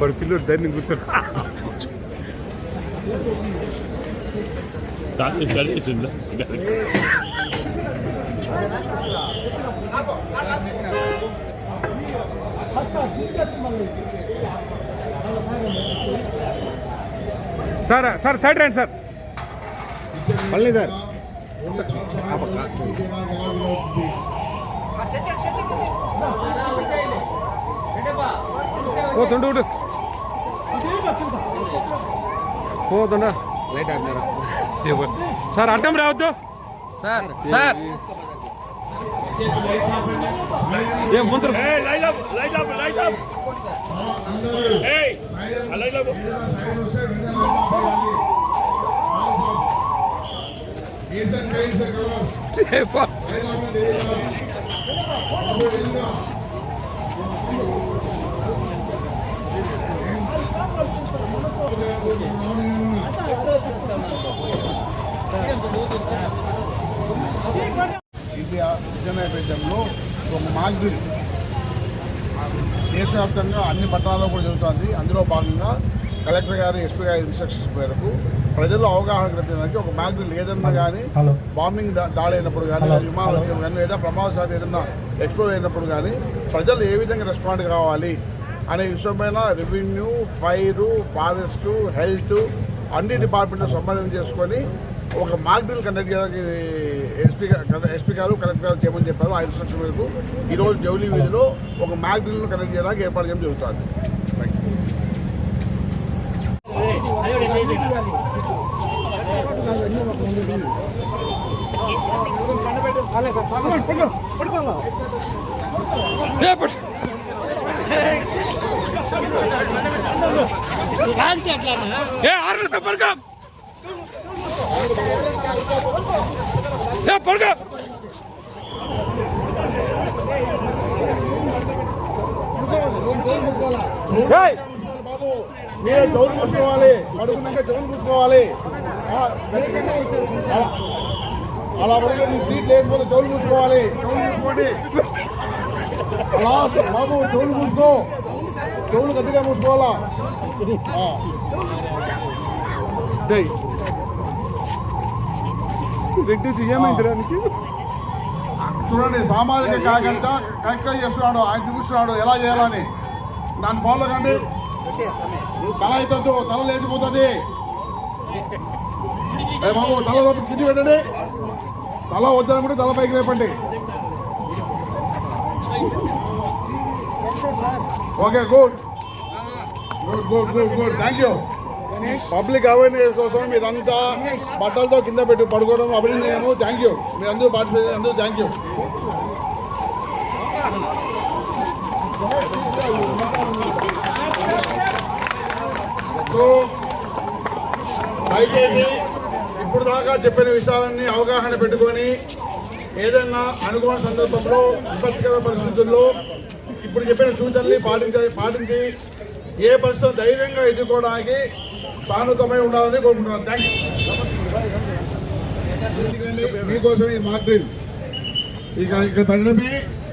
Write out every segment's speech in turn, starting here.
వాడు పిల్లడు ధైర్యం కూర్చోడు. దాన్ని కలిసిందా సార్ సార్ సైడ్ రండి సార్ మళ్ళీ సార్ ఓ తుండు ఉండు పోతుండ సార్ అడ్డం రావద్దు సార్ సార్ ఏం ముందు Hey, light up, light up, light up. Hey, light up. ఇది డ్రిల్ దేశవ్యాప్తంగా అన్ని పట్టణాల్లో కూడా జరుగుతుంది. అందులో భాగంగా కలెక్టర్ గారి ఎస్పీ గారి ఇన్స్ట్రక్షన్స్ మేరకు ప్రజల్లో అవగాహన కల్పించడానికి ఒక డ్రిల్ ఏదన్నా కానీ బాంబింగ్ దాడి అయినప్పుడు కానీ విమానం కానీ లేదా ప్రమాదశాతం ఏదన్నా ఎక్స్ప్లోర్ అయినప్పుడు కానీ ప్రజలు ఏ విధంగా రెస్పాండ్ కావాలి అనే విషయమైన రెవెన్యూ ఫైరు ఫారెస్ట్ హెల్త్ అన్ని డిపార్ట్మెంట్లు సంబంధం చేసుకొని ఒక మాక్ డ్రిల్ కండక్ట్ చేయడానికి ఎస్పీ ఎస్పీ గారు కలెక్టర్ గారు చేయమని చెప్పారు ఆ ఇన్స్ట్రక్షన్ మేరకు. ఈరోజు జౌలి వీధిలో ఒక మాక్ డ్రిల్ను కండక్ట్ చేయడానికి ఏర్పాటు చేయడం జరుగుతుంది. ఏ ఆరు సంపర్కం పడుకో. మీరు చెవులు పూసుకోవాలి. పడుకున్నాక చెవులు పూసుకోవాలి. ఆ, అలా- అలా పడుకుని నీకు సీట్ లేకపోతే చెవులు పూసుకోవాలి. చెవులు పూసుకోండి. అలా బాబు చెవులు పూసుకో. చెవులు గట్టిగా మూసుకోవాలా ఆ. రెడ్డి ఏమైందిరా చూడండి సామాజిక కార్యకర్త కరెక్ట్గా చేస్తున్నాడు ఆయన చూపిస్తున్నాడు ఎలా చేయాలని. దాన్ని ఫాలో కండి. తల అవుతుంది తల లేచిపోతుంది. బాబు తల లోపల కింది పెట్టండి. తల వద్దనుకుంటే తల పైకి లేపండి. Okay good. Good good good good. Thank you public awareness కోసం మీరంతా బట్టలతో కింద పెట్టి పడుకోవడం అభినందనము థ్యాంక్ యూ. మీరు అందరూ పార్టిసిపేట్ అందరూ థ్యాంక్ యూ. సో దయచేసి ఇప్పుడు దాకా చెప్పిన విషయాలన్నీ అవగాహన పెట్టుకొని ఏదైనా అనుకోని సందర్భంలో విపత్కర పరిస్థితుల్లో ఇప్పుడు చెప్పిన సూచనల్ని పాటించాలి పాటించి ఏ పరిస్థితులు ధైర్యంగా ఎదుర్కోవడానికి సానుకమై ఉండాలని కోరుకుంటున్నాను. థ్యాంక్ యూ మీకోసం ఈ మాక్ ఇక ఇక్కడ పెట్టడమే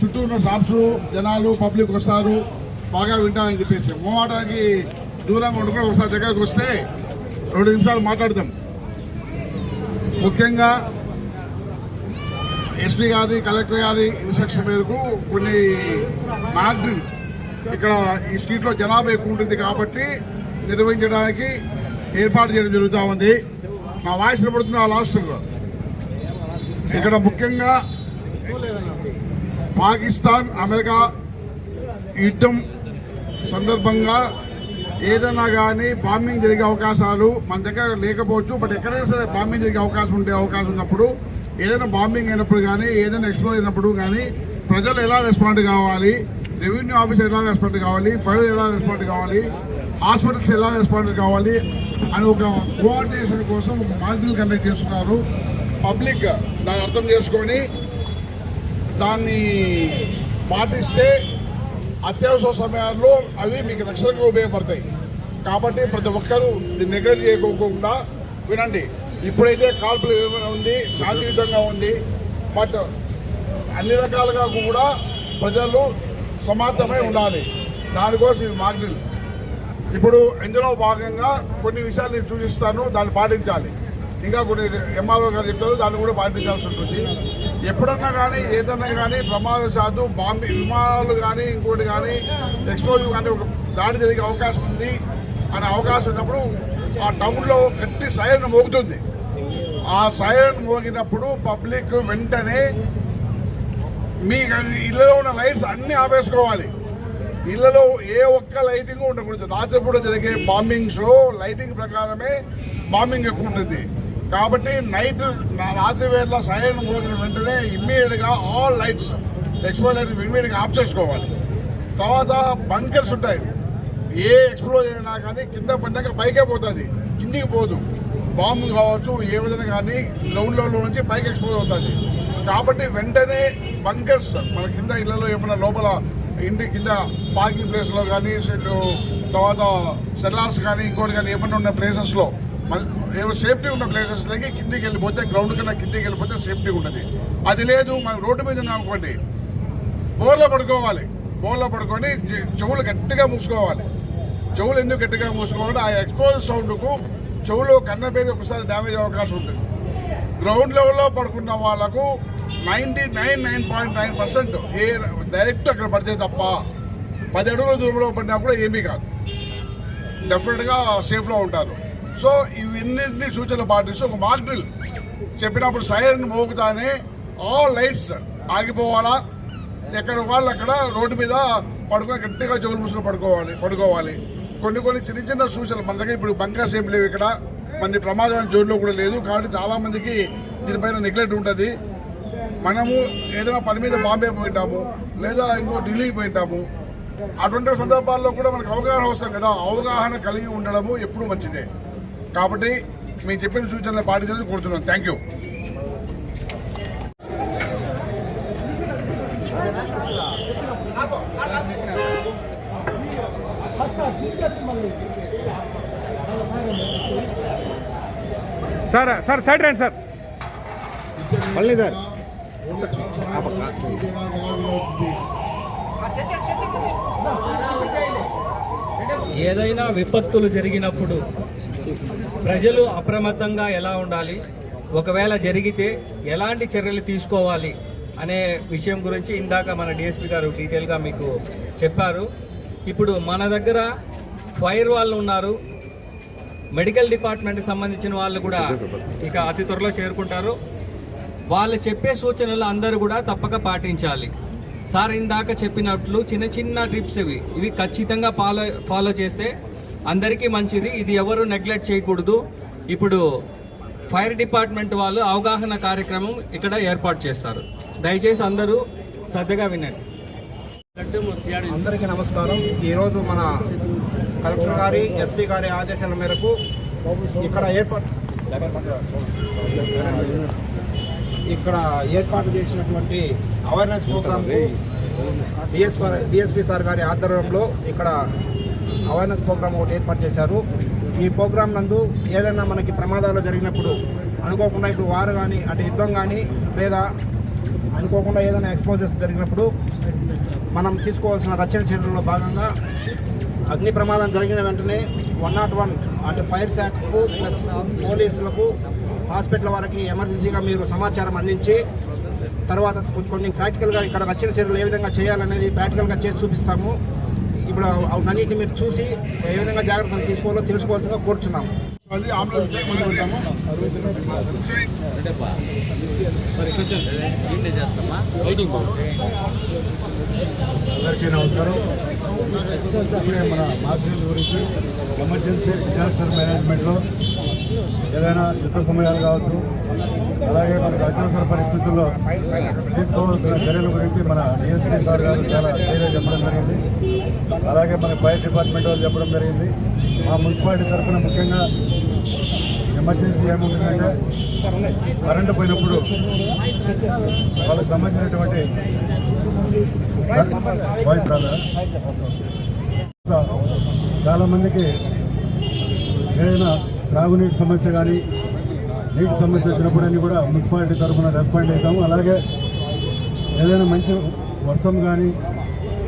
చుట్టూ ఉన్న షాప్స్ జనాలు పబ్లిక్ వస్తారు. బాగా వింటారని చెప్పేసి. మోమాటానికి దూరంగా ఉండకుండా ఒకసారి దగ్గరకు వస్తే రెండు నిమిషాలు మాట్లాడదాం ముఖ్యంగా ఎస్పీ గారి కలెక్టర్ గారి ఇన్స్ట్రక్షన్ మేరకు కొన్ని మాక్ ఇక్కడ ఈ స్ట్రీట్లో జనాభా ఎక్కువ ఉంటుంది కాబట్టి నిర్వహించడానికి ఏర్పాటు చేయడం జరుగుతూ ఉంది. నా వాయిస్ పడుతుంది ఆ లాస్ట్ ఇక్కడ ముఖ్యంగా పాకిస్తాన్ అమెరికా యుద్ధం సందర్భంగా ఏదైనా కానీ బాంబింగ్ జరిగే అవకాశాలు మన దగ్గర లేకపోవచ్చు బట్ ఎక్కడైనా సరే బాంబింగ్ జరిగే అవకాశం ఉండే అవకాశం ఉన్నప్పుడు ఏదైనా బాంబింగ్ అయినప్పుడు కానీ ఏదైనా ఎక్స్ప్లోర్ అయినప్పుడు కానీ ప్రజలు ఎలా రెస్పాండ్ కావాలి రెవెన్యూ ఆఫీసర్ ఎలా రెస్పాండ్ కావాలి ఫైర్ ఎలా రెస్పాండ్ కావాలి హాస్పిటల్స్ ఎలా రెస్పాండ్ కావాలి అని ఒక కోఆర్డినేషన్ కోసం ఒక మాడ్యూల్ కండక్ట్ చేస్తున్నారు. పబ్లిక్ దాన్ని అర్థం చేసుకొని దాన్ని పాటిస్తే అత్యవసర సమయాల్లో అవి మీకు రక్షణగా ఉపయోగపడతాయి. కాబట్టి ప్రతి ఒక్కరూ దీన్ని నెగ్లెక్ట్ చేయకోకుండా వినండి. ఇప్పుడైతే కాల్పులు ఏమైనా ఉంది? శాంతియుతంగా ఉంది. బట్ అన్ని రకాలుగా కూడా ప్రజలు సమాధమై ఉండాలి. దానికోసం ఇది మాగ్జిల్ ఇప్పుడు ఇందులో భాగంగా కొన్ని విషయాలు నేను సూచిస్తాను దాన్ని పాటించాలి. ఇంకా కొన్ని ఎంఆర్ఓ గారు చెప్తారు దాన్ని కూడా పాటించాల్సి ఉంటుంది. ఎప్పుడన్నా కానీ ఏదన్నా కానీ ప్రమాదశాత్తు బాంబే విమానాలు కానీ ఇంకోటి కానీ ఎక్స్ప్లోజివ్ కానీ ఒక దాడి జరిగే అవకాశం ఉంది అనే అవకాశం ఉన్నప్పుడు ఆ టౌన్లో గట్టి సైరన్ మోగుతుంది. ఆ సైరన్ మోగినప్పుడు పబ్లిక్ వెంటనే మీ ఇళ్ళలో ఉన్న లైట్స్ అన్నీ ఆపేసుకోవాలి. ఇళ్ళలో ఏ ఒక్క లైటింగ్ ఉండకూడదు. రాత్రిపూట జరిగే బాంబింగ్ షో లైటింగ్ ప్రకారమే బాంబింగ్ ఎక్కువ ఉంటుంది. కాబట్టి నైట్ రాత్రి వేళ సైరన్ మోగిన వెంటనే ఇమ్మీడియట్గా ఆల్ లైట్స్ ఎక్స్ప్లోర్ లైట్ ఇమ్మీడియట్గా ఆఫ్ చేసుకోవాలి. తర్వాత బంకర్స్ ఉంటాయి. ఏ ఎక్స్ప్లోర్ అయినా కానీ కింద పడ్డాక పైకే పోతుంది. కిందికి పోదు. బాంబు కావచ్చు ఏ విధంగా కానీ గ్రౌండ్లో నుంచి పైకి ఎక్స్పోజ్ అవుతుంది. కాబట్టి వెంటనే బంకర్స్ మన కింద ఇళ్ళలో ఏమైనా లోపల ఇంటి కింద పార్కింగ్ ప్లేస్లో కానీ తర్వాత సెల్లార్స్ కానీ ఇంకోటి కానీ ఏమన్నా ఉన్న ప్లేసెస్లో ఏమైనా సేఫ్టీ ఉన్న ప్లేసెస్లోకి కిందికి వెళ్ళిపోతే గ్రౌండ్ కన్నా కిందికి వెళ్ళిపోతే సేఫ్టీ ఉంటుంది. అది లేదు మనం రోడ్డు మీద ఉన్నాం అనుకోండి బోర్లో పడుకోవాలి. బోర్లో పడుకొని చెవులు గట్టిగా మూసుకోవాలి. చెవులు ఎందుకు గట్టిగా మూసుకోవాలి ఆ ఎక్స్పోజ్ సౌండ్కు చెవులు కన్నపేరు ఒకసారి డ్యామేజ్ అవకాశం ఉంటుంది గ్రౌండ్ లెవెల్లో పడుకున్న వాళ్ళకు ninety nine nine point nine percent ఏ డైరెక్ట్ అక్కడ పడితే తప్ప పది అడుగుల దూరంలో పడినా కూడా ఏమీ కాదు. డెఫినెట్గా సేఫ్లో ఉంటారు. సో ఇవన్నింటినీ సూచనలు పాటిస్తూ ఒక మాక్ డ్రిల్ చెప్పినప్పుడు సైరన్ మోగుతానే ఆల్ లైట్స్ ఆగిపోవాలా? ఎక్కడ వాళ్ళు అక్కడ రోడ్డు మీద పడుకొని గట్టిగా చెవులు మూసుకొని పడుకోవాలి పడుకోవాలి. కొన్ని కొన్ని చిన్న చిన్న సూచనలు. మన దగ్గర ఇప్పుడు బంకర్స్ ఏం లేవు ఇక్కడ. మంది ప్రమాదం జోన్లో కూడా లేదు. కాబట్టి చాలామందికి దీనిపైన నెగ్లెక్ట్ ఉంటుంది. మనము ఏదైనా పని మీద బాంబే పోయింటాము లేదా ఇంకో ఢిల్లీకి పోయింటాము అటువంటి సందర్భాల్లో కూడా మనకు అవగాహన అవసరం కదా. అవగాహన కలిగి ఉండడము ఎప్పుడు మంచిదే. కాబట్టి మేము చెప్పిన సూచనలు పాటించాలని కోరుతున్నాం. Thank you sir sir side రండి సార్. మళ్ళీ సార్. ఏదైనా విపత్తులు జరిగినప్పుడు ప్రజలు అప్రమత్తంగా ఎలా ఉండాలి? ఒకవేళ జరిగితే ఎలాంటి చర్యలు తీసుకోవాలి అనే విషయం గురించి ఇందాక మన డిఎస్పి గారు డీటెయిల్గా మీకు చెప్పారు. ఇప్పుడు మన దగ్గర ఫైర్ వాళ్ళు ఉన్నారు. మెడికల్ డిపార్ట్మెంట్కి సంబంధించిన వాళ్ళు కూడా ఇక అతి త్వరలో చేరుకుంటారు. వాళ్ళు చెప్పే సూచనలు అందరూ కూడా తప్పక పాటించాలి. సార్ ఇందాక చెప్పినట్లు చిన్న చిన్న ట్రిప్స్ ఇవి. ఇవి ఖచ్చితంగా ఫాలో ఫాలో చేస్తే అందరికీ మంచిది. ఇది ఎవరు నెగ్లెక్ట్ చేయకూడదు. ఇప్పుడు ఫైర్ డిపార్ట్మెంట్ వాళ్ళు అవగాహన కార్యక్రమం ఇక్కడ ఏర్పాటు చేస్తారు. దయచేసి అందరూ శ్రద్ధగా వినండి. అందరికీ నమస్కారం. ఈరోజు మన కలెక్టర్ గారి ఎస్పీ గారి ఆదేశాల మేరకు ఇక్కడ ఏర్పాటు ఇక్కడ ఏర్పాటు చేసినటువంటి awareness programme DSP DSP sir గారి ఆధ్వర్యంలో ఇక్కడ అవేర్నెస్ ప్రోగ్రామ్ ఒకటి ఏర్పాటు చేశారు. ఈ ప్రోగ్రాం నందు ఏదైనా మనకి ప్రమాదాలు జరిగినప్పుడు అనుకోకుండా ఇప్పుడు వారు కానీ అంటే యుద్ధం కానీ లేదా అనుకోకుండా ఏదైనా ఎక్స్పోజర్స్ జరిగినప్పుడు మనం తీసుకోవాల్సిన రక్షణ చర్యల్లో భాగంగా అగ్ని ప్రమాదం జరిగిన వెంటనే వన్ నాట్ వన్ అంటే ఫైర్ శాఖకు ప్లస్ పోలీసులకు హాస్పిటల్ వారికి ఎమర్జెన్సీగా మీరు సమాచారం అందించి తర్వాత కొన్ని ప్రాక్టికల్గా ఇక్కడ రక్షణ చర్యలు ఏ విధంగా చేయాలనేది ప్రాక్టికల్గా చేసి చూపిస్తాము. ఇప్పుడు అవన్నిటిని మీరు చూసి ఏ విధంగా జాగ్రత్తలు తీసుకోవాలో తెలుసుకోవాల్సిందిగా కోరుచున్నాము. అందరికీ నమస్కారం. ఇప్పుడే మన మార్కెట్ గురించి ఎమర్జెన్సీ డిజాస్టర్ మేనేజ్మెంట్లో ఏదైనా యుద్ధ సమయాలు కావచ్చు అలాగే మనకు అత్యవసర పరిస్థితుల్లో తీసుకోవాల్సిన చర్యల గురించి మన డిఎస్పీ సార్ గారు చాలా క్లియర్గా చెప్పడం జరిగింది. అలాగే మన ఫైర్ డిపార్ట్మెంట్ వాళ్ళు చెప్పడం జరిగింది. మా మున్సిపాలిటీ తరఫున ముఖ్యంగా ఎమర్జెన్సీ ఏముంటుందంటే కరెంటు పోయినప్పుడు వాళ్ళకి సంబంధించినటువంటి వాయిస్ చాలా మందికి ఏదైనా త్రాగునీటి సమస్య కానీ నీటి సమస్య వచ్చినప్పుడన్నీ కూడా మున్సిపాలిటీ తరఫున రెస్పాండ్ అవుతాము అలాగే ఏదైనా మంచి వర్షం కానీ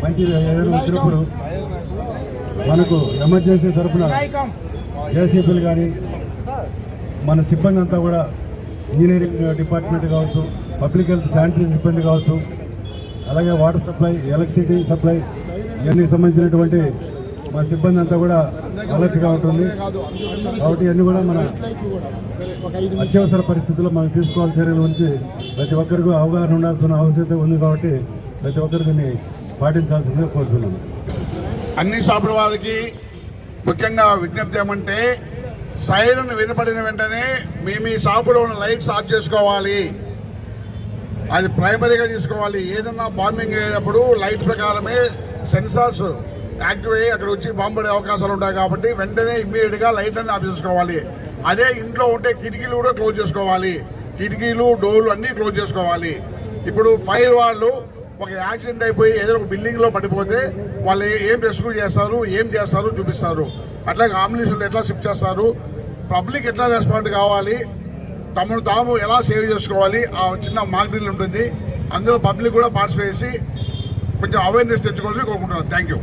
మంచి ఏదైనా వచ్చినప్పుడు మనకు ఎమర్జెన్సీ తరఫున జేసీబీలు కానీ మన సిబ్బంది అంతా కూడా ఇంజనీరింగ్ డిపార్ట్మెంట్ కావచ్చు పబ్లిక్ హెల్త్ శానిటరీ సిబ్బంది కావచ్చు అలాగే వాటర్ సప్లై ఎలక్ట్రిసిటీ సప్లై ఇవన్నీ సంబంధించినటువంటి మా సిబ్బంది అంతా కూడా అలర్ట్గా ఉంటుంది. కాబట్టి ఇవన్నీ కూడా మన అత్యవసర పరిస్థితుల్లో మనం తీసుకోవాల్సిన చర్యల గురించి ప్రతి ఒక్కరికి అవగాహన ఉండాల్సిన అవసరం ఉంది కాబట్టి ప్రతి ఒక్కరు దీన్ని పాటించాల్సిందిగా కోరుతున్నాను అన్ని షాపుల వారికి ముఖ్యంగా విజ్ఞప్తి ఏమంటే సైరన్ వినపడిన వెంటనే మీ మీ షాపులో ఉన్న లైట్స్ ఆఫ్ చేసుకోవాలి. అది ప్రైమరీగా తీసుకోవాలి. ఏదన్నా బాంబింగ్ అయ్యేటప్పుడు లైట్ ప్రకారమే సెన్సార్స్ యాక్టివ్ అయ్యి అక్కడ వచ్చి బాంబు పడే అవకాశాలు ఉంటాయి కాబట్టి వెంటనే ఇమ్మీడియట్గా లైట్ అన్ని అదే ఇంట్లో ఉంటే కిటికీలు కూడా క్లోజ్ చేసుకోవాలి. కిటికీలు డోర్లు అన్ని క్లోజ్ చేసుకోవాలి. ఇప్పుడు ఫైర్ వాళ్ళు ఒక యాక్సిడెంట్ అయిపోయి ఏదో ఒక బిల్డింగ్లో పడిపోతే వాళ్ళు ఏం రెస్క్యూ చేస్తారు ఏం చేస్తారు చూపిస్తారు. అట్లాగే అంబులెన్స్లు ఎట్లా షిఫ్ట్ చేస్తారు? పబ్లిక్ ఎట్లా రెస్పాండ్ కావాలి? తమను తాము ఎలా సేవ్ చేసుకోవాలి? ఆ చిన్న మాక్ ఉంటుంది. అందులో పబ్లిక్ కూడా పార్టిసిపేట్ చేసి కొంచెం అవేర్నెస్ తెచ్చుకోవాల్సి కోరుకుంటున్నాను. Thank you